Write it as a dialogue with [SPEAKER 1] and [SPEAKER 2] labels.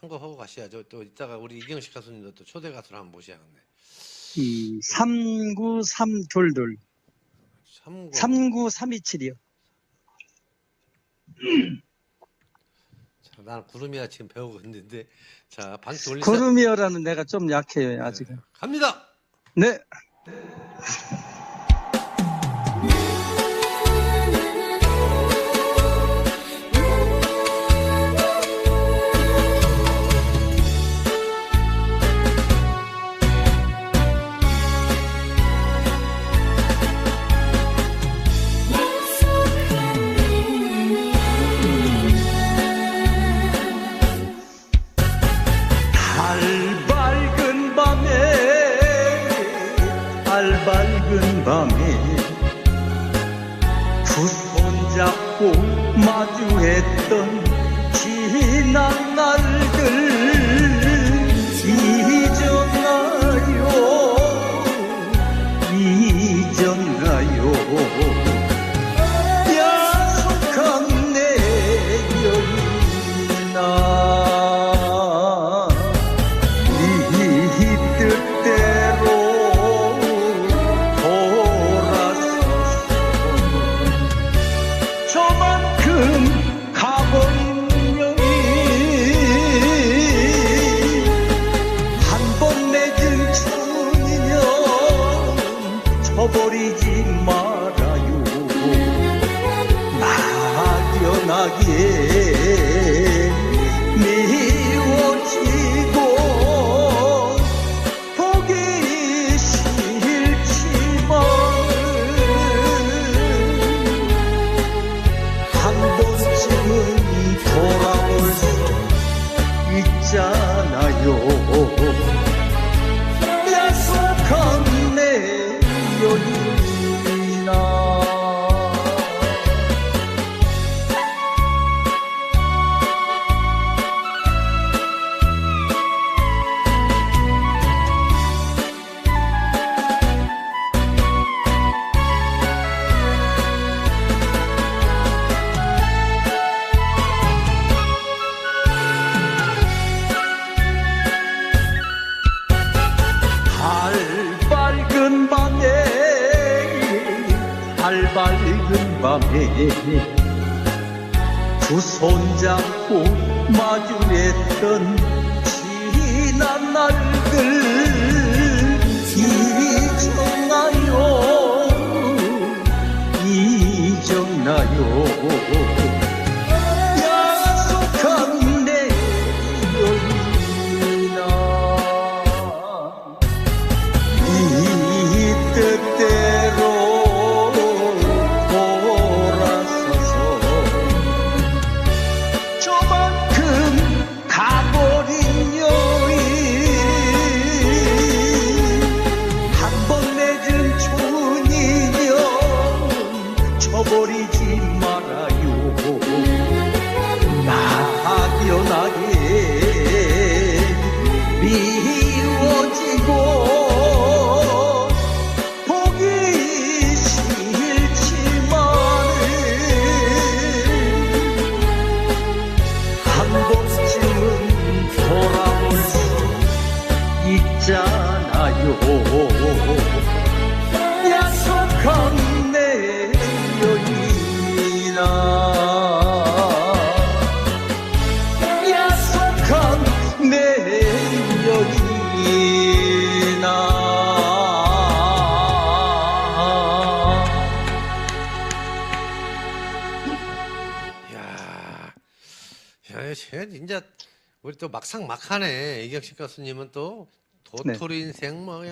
[SPEAKER 1] 한 거 하고 가셔야죠. 또 이따가 우리 이경식 가수님도 또 초대 가수로 한번 모셔야겠네.
[SPEAKER 2] 음, 39322
[SPEAKER 1] 참고
[SPEAKER 2] 39327이요.
[SPEAKER 1] 자, 나는 구름이야 지금 배우고 있는데 자 방치 올리자.
[SPEAKER 2] 구름이어라는 내가 좀 약해요, 아직은.
[SPEAKER 1] 갑니다.
[SPEAKER 2] 네. 달 밝은 밤에 두 손잡고 마주했던 지난 날 버리지 말아요. 막연하게 미워지고 보기 싫지만 한 번쯤은 돌아볼 수 있잖아요. 약속한 내 밝은 밤에 두 손잡고 마주했던 지난 날들 잊었나요? 잊었나요 있잖아요. 약속한 내 여인아 약속한 내 여인아
[SPEAKER 1] 야, 야, 쟤 진짜 우리 또 막상 막하네. 이경식 가수님은 또 도토리 인생 뭐